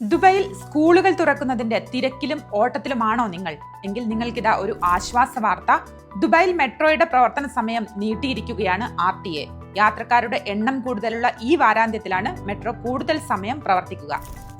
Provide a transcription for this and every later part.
ദുബായിൽ സ്കൂളുകൾ തുറക്കുന്നതിന്റെ തിരക്കിലും ഓട്ടത്തിലുമാണോ നിങ്ങൾ? എങ്കിൽ നിങ്ങൾക്കിതാ ഒരു ആശ്വാസ വാർത്ത ദുബായിൽ മെട്രോയുടെ പ്രവർത്തന സമയം നീട്ടിയിരിക്കുകയാണ് ആർ ടി എ. യാത്രക്കാരുടെ എണ്ണം കൂടുതലുള്ള ഈ വാരാന്ത്യത്തിലാണ് മെട്രോ കൂടുതൽ സമയം പ്രവർത്തിക്കുക.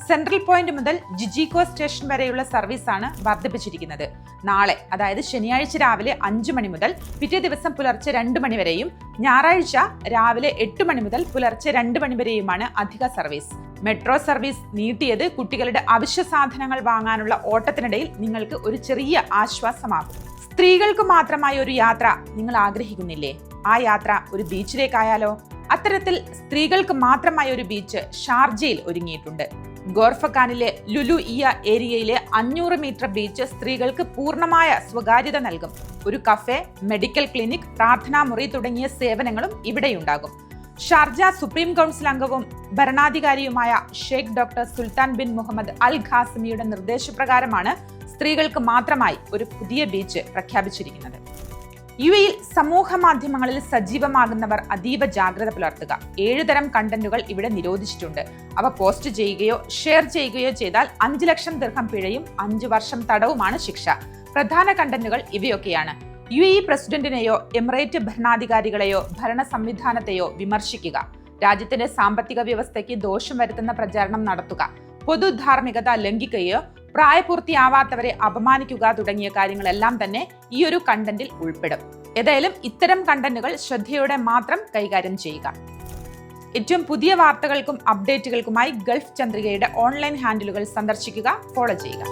സെൻട്രൽ പോയിന്റ് മുതൽ ജിജിക്കോ സ്റ്റേഷൻ വരെയുള്ള സർവീസാണ് വർദ്ധിപ്പിച്ചിരിക്കുന്നത്. നാളെ അതായത് ശനിയാഴ്ച രാവിലെ അഞ്ചു മണി മുതൽ പിറ്റേ ദിവസം പുലർച്ചെ രണ്ട് മണി വരെയും ഞായറാഴ്ച രാവിലെ എട്ട് മണി മുതൽ പുലർച്ചെ രണ്ട് മണി വരെയുമാണ് അധിക സർവീസ്. മെട്രോ സർവീസ് നീട്ടിയത് കുട്ടികളുടെ അവശ്യ സാധനങ്ങൾ വാങ്ങാനുള്ള ഓട്ടത്തിനിടയിൽ നിങ്ങൾക്ക് ഒരു ചെറിയ ആശ്വാസമാകും. സ്ത്രീകൾക്ക് മാത്രമായ ഒരു യാത്ര നിങ്ങൾ ആഗ്രഹിക്കുന്നില്ലേ? ആ യാത്ര ഒരു ബീച്ചിലേക്കായാലോ? അത്തരത്തിൽ സ്ത്രീകൾക്ക് മാത്രമായ ഒരു ബീച്ച് ഷാർജയിൽ ഒരുങ്ങിയിട്ടുണ്ട്. ഗോർഫഖാനിലെ ലുലു ഇയ ഏരിയയിലെ അഞ്ഞൂറ് മീറ്റർ ബീച്ച് സ്ത്രീകൾക്ക് പൂർണമായ സ്വകാര്യത നൽകും. ഒരു കഫേ മെഡിക്കൽ ക്ലിനിക് പ്രാർത്ഥനാ മുറി തുടങ്ങിയ സേവനങ്ങളും ഇവിടെയുണ്ടാകും. ഷാർജ സുപ്രീം കൗൺസിൽ അംഗവും ഭരണാധികാരിയുമായ Sheikh doctor Sultan bin Muhammad Al ഖാസിമിയുടെ നിർദ്ദേശപ്രകാരമാണ് സ്ത്രീകൾക്ക് മാത്രമായി ഒരു പുതിയ ബീച്ച് പ്രഖ്യാപിച്ചിരിക്കുന്നത്. യു എയിൽ സമൂഹ മാധ്യമങ്ങളിൽ സജീവമാകുന്നവർ അതീവ ജാഗ്രത പുലർത്തുക. ഏഴുതരം കണ്ടന്റുകൾ ഇവിടെ നിരോധിച്ചിട്ടുണ്ട്. അവ പോസ്റ്റ് ചെയ്യുകയോ ഷെയർ ചെയ്യുകയോ ചെയ്താൽ അഞ്ചു ലക്ഷം ദീർഘം പിഴയും അഞ്ചു വർഷം തടവുമാണ് ശിക്ഷ. പ്രധാന കണ്ടന്റുകൾ ഇവയൊക്കെയാണ്. യു എ പ്രസിഡന്റിനെയോ എമിറേറ്റ് ഭരണാധികാരികളെയോ ഭരണ സംവിധാനത്തെയോ വിമർശിക്കുക. രാജ്യത്തിന്റെ സാമ്പത്തിക വ്യവസ്ഥയ്ക്ക് ദോഷം വരുത്തുന്ന പ്രചാരണം നടത്തുക. പൊതുധാർമ്മികത ലംഘിക്കുകയോ പ്രായപൂർത്തിയാവാത്തവരെ അപമാനിക്കുക തുടങ്ങിയ കാര്യങ്ങളെല്ലാം തന്നെ ഈ ഒരു കണ്ടന്റിൽ ഉൾപ്പെടും. ഏതായാലും ഇത്തരം കണ്ടന്റുകൾ ശ്രദ്ധയോടെ മാത്രം കൈകാര്യം ചെയ്യുക. ഏറ്റവും പുതിയ വാർത്തകൾക്കും അപ്ഡേറ്റുകൾക്കുമായി ഗൾഫ് ചന്ദ്രികയുടെ ഓൺലൈൻ ഹാൻഡിലുകൾ സന്ദർശിക്കുക ഫോളോ ചെയ്യുക.